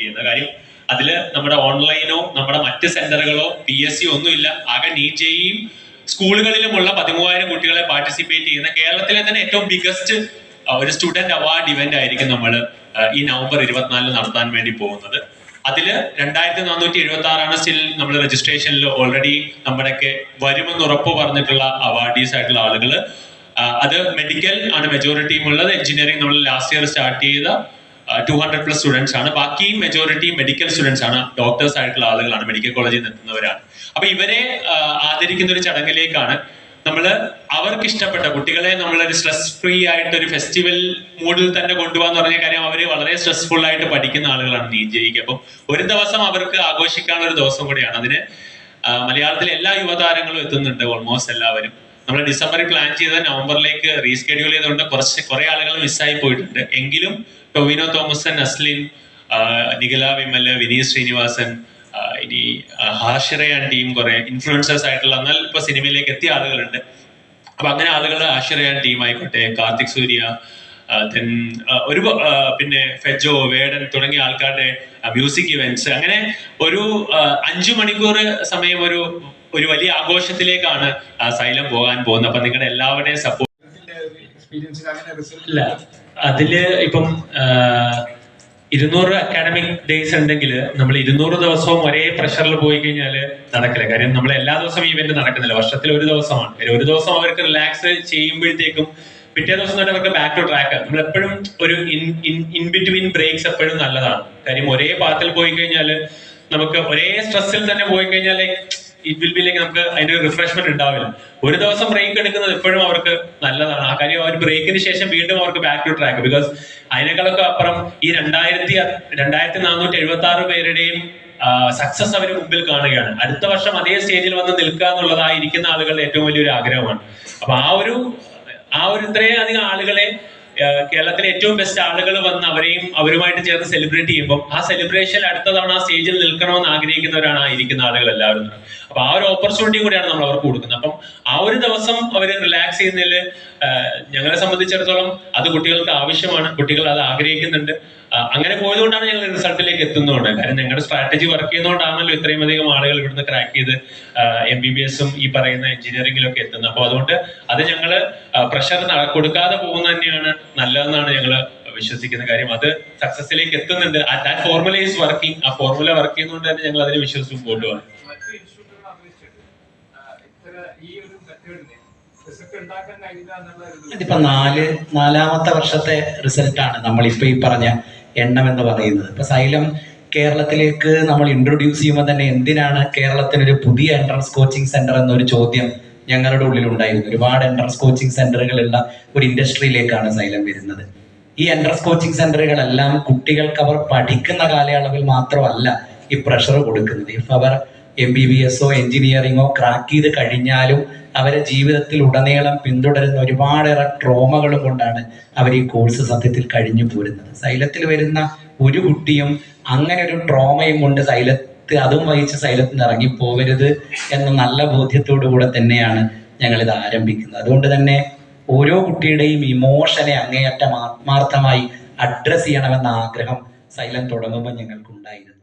ചെയ്യുന്നത് കാര്യം. അതിൽ നമ്മുടെ ഓൺലൈനോ നമ്മുടെ മറ്റ് സെന്ററുകളോ പി എസ് സി ഒന്നുമില്ല ആകെ നീറ്റയും സ്കൂളുകളിലുമുള്ള പതിമൂവായിരം കുട്ടികളെ പാർട്ടിസിപ്പേറ്റ് ചെയ്യുന്ന കേരളത്തിലെ തന്നെ ഏറ്റവും ബിഗസ്റ്റ് ഒരു സ്റ്റുഡന്റ് അവാർഡ് ഇവന്റ് ആയിരിക്കും നമ്മൾ ഈ നവംബർ ഇരുപത്തിനാലിന് നടത്താൻ വേണ്ടി പോകുന്നത്. അതിൽ രണ്ടായിരത്തി നാനൂറ്റി എഴുപത്തി ആറാണ് സ്റ്റിൽ നമ്മൾ രജിസ്ട്രേഷനിൽ ഓൾറെഡി നമ്മുടെയൊക്കെ വരുമെന്ന് ഉറപ്പ് പറഞ്ഞിട്ടുള്ള അവാർഡീസ് ആയിട്ടുള്ള ആളുകൾ അത് മെഡിക്കൽ ആണ് മെജോറിറ്റിയും ഉള്ളത്. എഞ്ചിനീയറിംഗ് നമ്മൾ ലാസ്റ്റ് ഇയർ സ്റ്റാർട്ട് ചെയ്ത ടു ഹൺഡ്രഡ് പ്ലസ് സ്റ്റുഡൻസ് ആണ്. ബാക്കി മെജോറിറ്റി മെഡിക്കൽ സ്റ്റുഡൻസ് ആണ്. ഡോക്ടേഴ്സ് ആയിട്ടുള്ള ആളുകളാണ്. മെഡിക്കൽ കോളേജിൽ നിന്ന് അപ്പൊ ഇവരെ ആദരിക്കുന്ന ഒരു ചടങ്ങിലേക്കാണ് നമ്മൾ അവർക്ക് ഇഷ്ടപ്പെട്ട കുട്ടികളെ നമ്മളൊരു സ്ട്രെസ് ഫ്രീ ആയിട്ട് ഒരു ഫെസ്റ്റിവൽ മൂഡിൽ തന്നെ കൊണ്ടുപോകാന്ന് പറഞ്ഞ കാര്യം അവർ വളരെ സ്ട്രെസ്ഫുൾ ആയിട്ട് പഠിക്കുന്ന ആളുകളാണ് നീജയിക്ക് അപ്പം ഒരു ദിവസം അവർക്ക് ആഘോഷിക്കാനുള്ള ഒരു ദിവസം കൂടിയാണ്. അതിന് മലയാളത്തിലെ എല്ലാ യുവതാരങ്ങളും എത്തുന്നുണ്ട് ഓൾമോസ്റ്റ് എല്ലാവരും. നമ്മൾ ഡിസംബറിൽ പ്ലാൻ ചെയ്ത നവംബറിലേക്ക് റീസ്കെഡ്യൂൾ ചെയ്തുകൊണ്ട് കുറച്ച് കുറെ ആളുകൾ മിസ്സായി പോയിട്ടുണ്ട്. എങ്കിലും ടൊവിനോ തോമസൻ അസ്ലിൻ നികല വിമൽ വിനീത് ശ്രീനിവാസൻ ഇനി ഹാഷിറ ടീം കുറെ ഇൻഫ്ലുവൻസേഴ്സ് ആയിട്ടുള്ള എന്നാൽ ഇപ്പൊ സിനിമയിലേക്ക് എത്തിയ ആളുകളുണ്ട്. അപ്പൊ അങ്ങനെ ആളുകൾ ആശ്രയ ടീം ആയിക്കോട്ടെ കാർത്തിക് സൂര്യ ഒരു പിന്നെ ഫെജോ വേടൻ തുടങ്ങിയ ആൾക്കാരുടെ മ്യൂസിക് ഇവന്റ്സ് അങ്ങനെ ഒരു അഞ്ചു മണിക്കൂർ സമയം ഒരു ഒരു വലിയ ആഘോഷത്തിലേക്കാണ് സൈലം പോകാൻ പോകുന്നത്. അപ്പൊ നിങ്ങളുടെ എല്ലാവരുടെയും സപ്പോർട്ട് എക്സ്പീരിയൻസിൽ അങ്ങനെ റിസൾട്ട് ഇല്ല. അതിൽ ഇപ്പം ഇരുന്നൂറ് അക്കാഡമിക് ഡേയ്സ് ഉണ്ടെങ്കിൽ നമ്മൾ ഇരുന്നൂറ് ദിവസവും ഒരേ പ്രഷറിൽ പോയി കഴിഞ്ഞാൽ നടക്കില്ല. കാര്യം നമ്മൾ എല്ലാ ദിവസവും ഇവന്റ് നടക്കുന്നില്ല. വർഷത്തിൽ ഒരു ദിവസമാണ്. കാര്യം ഒരു ദിവസം അവർക്ക് റിലാക്സ് ചെയ്യുമ്പോഴത്തേക്കും പിറ്റേ ദിവസം തന്നെ അവർക്ക് ബാക്ക് ടു ട്രാക്ക് നമ്മൾ എപ്പോഴും ഒരു ഇൻ ബിറ്റ്വീൻ ബ്രേക്സ് എപ്പോഴും നല്ലതാണ്. കാര്യം ഒരേ പാത്തിൽ പോയി കഴിഞ്ഞാൽ നമുക്ക് ഒരേ സ്ട്രെസ്സിൽ തന്നെ പോയി കഴിഞ്ഞാൽ ഇറ്റ് വിൽ ബി ലൈക്ക് നമുക്ക് അതിന്റെ ഒരു റിഫ്രഷ്മെന്റ് ഉണ്ടാവില്ല. ഒരു ദിവസം ബ്രേക്ക് എടുക്കുന്നത് എപ്പോഴും അവർക്ക് നല്ലതാണ്. ആ കാര്യം അവർ ബ്രേക്കിന് ശേഷം വീണ്ടും അവർക്ക് ബാക്ക് ടു ട്രാക്ക് ബിക്കോസ് അതിനേക്കാളൊക്കെ അപ്പുറം ഈ രണ്ടായിരത്തി രണ്ടായിരത്തി നാനൂറ്റി എഴുപത്തി ആറ് പേരുടെയും സക്സസ് അവർ മുമ്പിൽ കാണുകയാണ്. അടുത്ത വർഷം അതേ സ്റ്റേജിൽ വന്ന് നിൽക്കുക എന്നുള്ളതായിരിക്കുന്ന ആളുകളുടെ ഏറ്റവും വലിയൊരു ആഗ്രഹമാണ്. അപ്പൊ ആ ഒരു ആ ഒരു ഇത്രയും അധികം ആളുകളെ കേരളത്തിലെ ഏറ്റവും ബെസ്റ്റ് ആളുകൾ വന്ന് അവരെയും അവരുമായിട്ട് ചേർന്ന് സെലിബ്രേറ്റ് ചെയ്യുമ്പോൾ ആ സെലിബ്രേഷൻ അടുത്ത തവണ ആ സ്റ്റേജിൽ നിൽക്കണമെന്ന് ആഗ്രഹിക്കുന്നവരാണ് ഇരിക്കുന്ന ആളുകൾ എല്ലാവരും അപ്പൊ ആ ഒരു ഓപ്പർച്യൂണിറ്റി കൂടിയാണ് നമ്മൾ അവർക്ക് കൊടുക്കുന്നത്. അപ്പം ആ ഒരു ദിവസം അവർ റിലാക്സ് ചെയ്യുന്നതിൽ ഞങ്ങളെ സംബന്ധിച്ചിടത്തോളം അത് കുട്ടികൾക്ക് ആവശ്യമാണ്. കുട്ടികൾ അത് ആഗ്രഹിക്കുന്നുണ്ട്. അങ്ങനെ പോയതുകൊണ്ടാണ് ഞങ്ങൾ റിസൾട്ടിലേക്ക് എത്തുന്നതുകൊണ്ട്. കാരണം ഞങ്ങളുടെ സ്ട്രാറ്റജി വർക്ക് ചെയ്യുന്നതുകൊണ്ടാണല്ലോ ഇത്രയും അധികം ആളുകൾ ഇവിടുന്ന് ക്രാക്ക് ചെയ്ത് എം ബി ബി എസും ഈ പറയുന്ന എഞ്ചിനീയറിംഗിലൊക്കെ എത്തുന്നത്. അപ്പോൾ അതുകൊണ്ട് അത് ഞങ്ങൾ പ്രഷർ കൊടുക്കാതെ പോകുന്നത് തന്നെയാണ് നല്ലതെന്നാണ് ഞങ്ങൾ വിശ്വസിക്കുന്ന കാര്യം. അത് സക്സസിലേക്ക് എത്തുന്നുണ്ട്. ദാറ്റ് ഫോർമുല ഈസ് വർക്കിംഗ് ആ ഫോർമുല വർക്ക് ചെയ്യുന്നതുകൊണ്ട് തന്നെ ഞങ്ങൾ അതിനെ വിശ്വസിച്ച് മുമ്പോട്ട് പോകണം ഇതിപ്പോ നാല് നാലാമത്തെ വർഷത്തെ റിസൾട്ടാണ് നമ്മളിപ്പോ ഈ പറഞ്ഞ എണ്ണം എന്ന് പറയുന്നത്. ഇപ്പൊ സൈലം കേരളത്തിലേക്ക് നമ്മൾ ഇൻട്രൊഡ്യൂസ് ചെയ്യുമ്പോൾ തന്നെ എന്തിനാണ് കേരളത്തിനൊരു പുതിയ എൻട്രൻസ് കോച്ചിങ് സെന്റർ എന്നൊരു ചോദ്യം ഞങ്ങളുടെ ഉള്ളിലുണ്ടായിരുന്നു. ഒരുപാട് എൻട്രൻസ് കോച്ചിങ് സെന്ററുകളുള്ള ഒരു ഇൻഡസ്ട്രിയിലേക്കാണ് സൈലം വരുന്നത്. ഈ എൻട്രൻസ് കോച്ചിങ് സെന്ററുകളെല്ലാം കുട്ടികൾക്ക് അവർ പഠിക്കുന്ന കാലയളവിൽ മാത്രമല്ല ഈ പ്രഷർ കൊടുക്കുന്നത്. ഇഫ് അവർ എം ബി ബി എസോ എഞ്ചിനീയറിങ്ങോ ക്രാക്ക് ചെയ്ത് കഴിഞ്ഞാലും അവരെ ജീവിതത്തിൽ ഉടനീളം പിന്തുടരുന്ന ഒരുപാടേറെ ട്രോമകളും കൊണ്ടാണ് അവർ ഈ കോഴ്സ് സത്യത്തിൽ കഴിഞ്ഞു പോരുന്നത്. സൈലത്തിൽ വരുന്ന ഒരു കുട്ടിയും അങ്ങനെ ഒരു ട്രോമയും കൊണ്ട് സൈലത്ത് അതും വഹിച്ച് സൈലത്തിൽ നിന്ന് ഇറങ്ങി പോകരുത് എന്ന നല്ല ബോധ്യത്തോടു കൂടെ തന്നെയാണ് ഞങ്ങളിത് ആരംഭിക്കുന്നത്. അതുകൊണ്ട് തന്നെ ഓരോ കുട്ടിയുടെയും ഇമോഷനെ അങ്ങേയറ്റം ആത്മാർത്ഥമായി അഡ്രസ് ചെയ്യണമെന്ന ആഗ്രഹം സൈലം തുടങ്ങുമ്പോൾ ഞങ്ങൾക്കുണ്ടായിരുന്നു.